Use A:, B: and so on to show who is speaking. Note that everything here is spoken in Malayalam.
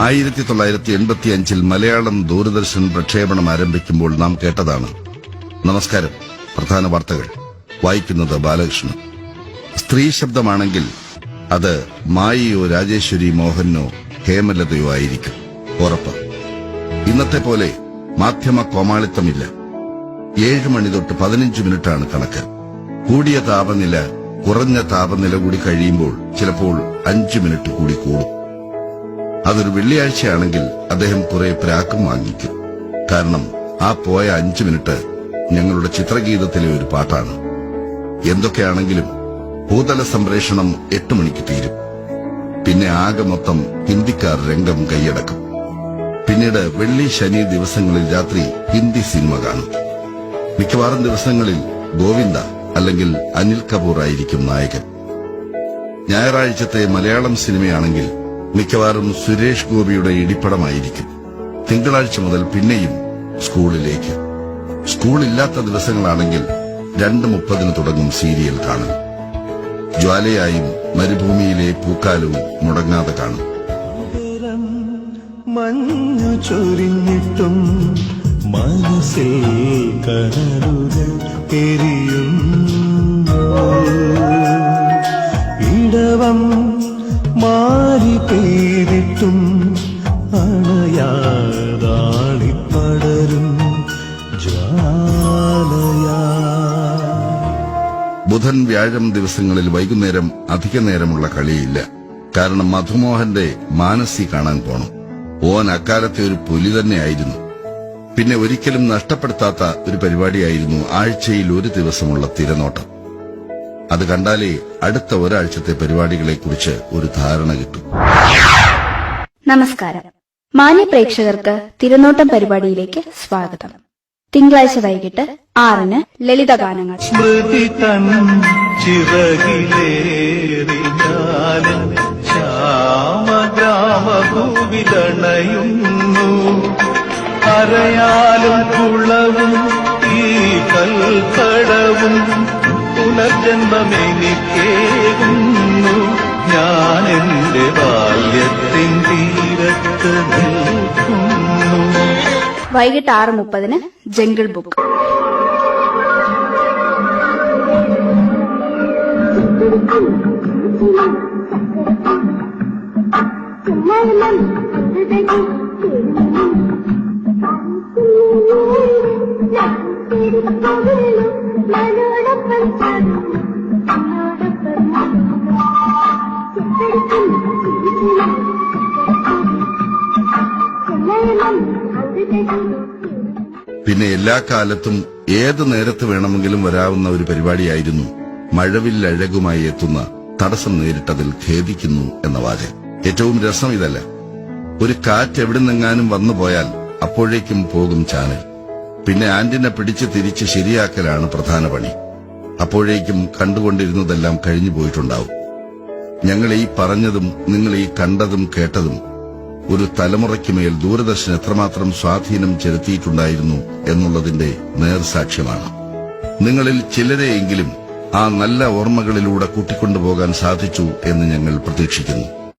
A: ആയിരത്തി തൊള്ളായിരത്തി എൺപത്തി അഞ്ചിൽ മലയാളം ദൂരദർശൻ പ്രക്ഷേപണം ആരംഭിക്കുമ്പോൾ നാം കേട്ടതാണ്. നമസ്കാരം പ്രധാന വാർത്തകൾ. വായിക്കുന്നത് ബാലകൃഷ്ണൻ. സ്ത്രീ ശബ്ദമാണെങ്കിൽ അത് മായിയോ രാജേശ്വരി മോഹനോ ഹേമലതയോ ആയിരിക്കും. ഉറപ്പ്. ഇന്നത്തെ പോലെ മാധ്യമ കോമാളിത്തമില്ല. ഏഴ് മണി തൊട്ട് പതിനഞ്ച് മിനിറ്റാണ് കണക്ക്. കൂടിയ താപനില കുറഞ്ഞ താപനില കൂടി കഴിയുമ്പോൾ ചിലപ്പോൾ അഞ്ചു മിനിറ്റ് കൂടി കൂടും. അതൊരു വെള്ളിയാഴ്ചയാണെങ്കിൽ അദ്ദേഹം കുറെ പ്രാക്കും വാങ്ങിക്കും. കാരണം ആ പോയ അഞ്ചു മിനിറ്റ് ഞങ്ങളുടെ ചിത്രഗീതത്തിലെ ഒരു പാട്ടാണ്. എന്തൊക്കെയാണെങ്കിലും ഭൂതല സംപ്രേഷണം എട്ട് മണിക്ക് തീരും. പിന്നെ ആകെ മൊത്തം ഹിന്ദിക്കാർ രംഗം കൈയടക്കും. പിന്നീട് വെള്ളി ശനി ദിവസങ്ങളിൽ രാത്രി ഹിന്ദി സിനിമ കാണും. മിക്കവാറും ദിവസങ്ങളിൽ ഗോവിന്ദ അല്ലെങ്കിൽ അനിൽ കപൂർ ആയിരിക്കും നായകൻ. ഞായറാഴ്ചത്തെ മലയാളം സിനിമയാണെങ്കിൽ മിക്കവാറും സുരേഷ് ഗോപിയുടെ ഇടിപ്പടമായിരിക്കും. തിങ്കളാഴ്ച മുതൽ പിന്നെയും സ്കൂളിലേക്ക്. സ്കൂളില്ലാത്ത ദിവസങ്ങളാണെങ്കിൽ രണ്ട് മുപ്പതിന് തുടങ്ങും സീരിയൽ കാണും ജ്വാലയായും മരുഭൂമിയിലെ പൂക്കാലവും മുടങ്ങാതെ കാണും.
B: മഞ്ഞു ചൊരിഞ്ഞിട്ടും മനസ്സിൽ
A: ബുധൻ വ്യാഴം ദിവസങ്ങളിൽ വൈകുന്നേരം അധിക നേരമുള്ള കളിയില്ല. കാരണം മധുമോഹന്റെ മാനസി കാണാൻ പോണം. ഓൻ അക്കാലത്തെ ഒരു പുലി തന്നെയായിരുന്നു. പിന്നെ ഒരിക്കലും നഷ്ടപ്പെടുത്താത്ത ഒരു പരിപാടിയായിരുന്നു ആഴ്ചയിൽ ഒരു ദിവസമുള്ള തിരനോട്ടം. അത് കണ്ടാലേ അടുത്ത ഒരാഴ്ചത്തെ പരിപാടികളെക്കുറിച്ച് ഒരു ധാരണ കിട്ടും.
C: നമസ്കാരം. മാന്യ പ്രേക്ഷകർക്ക് തിരനോട്ടം പരിപാടിയിലേക്ക് സ്വാഗതം. തിങ്കളാഴ്ച വൈകിട്ട് ആറിന് ലളിതഗാനങ്ങൾ.
B: ശ്യാമഗ്രാമഭൂവിതണയുന്നു അരയാലും കുളവും ഈ കൽക്കടവും പുനർജന്മമെനിക്കേകുന്നു. ഞാൻ എന്റെ ബാല്യത്തിൻ
C: വൈകിട്ട് ആറ് മുപ്പതിന് ജംഗിൾ ബുക്ക്.
A: പിന്നെ എല്ലാ കാലത്തും ഏത് നേരത്ത് വേണമെങ്കിലും വരാവുന്ന ഒരു പരിപാടിയായിരുന്നു മഴവില്ലഴകുമായി എത്തുന്ന തടസ്സം നേരിട്ടതിൽ ഖേദിക്കുന്നു എന്ന വാചകം. ഏറ്റവും രസം ഇതല്ല. ഒരു കാറ്റ് എവിടെ നിന്നെങ്ങാനും വന്നു പോയാൽ അപ്പോഴേക്കും പോകും ചാനൽ. പിന്നെ ആന്റിനെ പിടിച്ച് തിരിച്ച് ശരിയാക്കലാണ് പ്രധാന പണി. അപ്പോഴേക്കും കണ്ടുകൊണ്ടിരുന്നതെല്ലാം കഴിഞ്ഞു പോയിട്ടുണ്ടാവും ഞങ്ങൾ ഈ പറഞ്ഞതും നിങ്ങൾ ഈ കണ്ടതും കേട്ടതും ഒരു തലമുറയ്ക്കുമേൽ ദൂരദർശൻ എത്രമാത്രം സ്വാധീനം ചെലുത്തിയിട്ടുണ്ടായിരുന്നു എന്നുള്ളതിന്റെ നേർസാക്ഷ്യമാണ്. നിങ്ങളിൽ ചിലരെയെങ്കിലും ആ നല്ല ഓർമ്മകളിലൂടെ കൂട്ടിക്കൊണ്ടുപോകാൻ സാധിച്ചു എന്ന് ഞങ്ങൾ പ്രതീക്ഷിക്കുന്നു.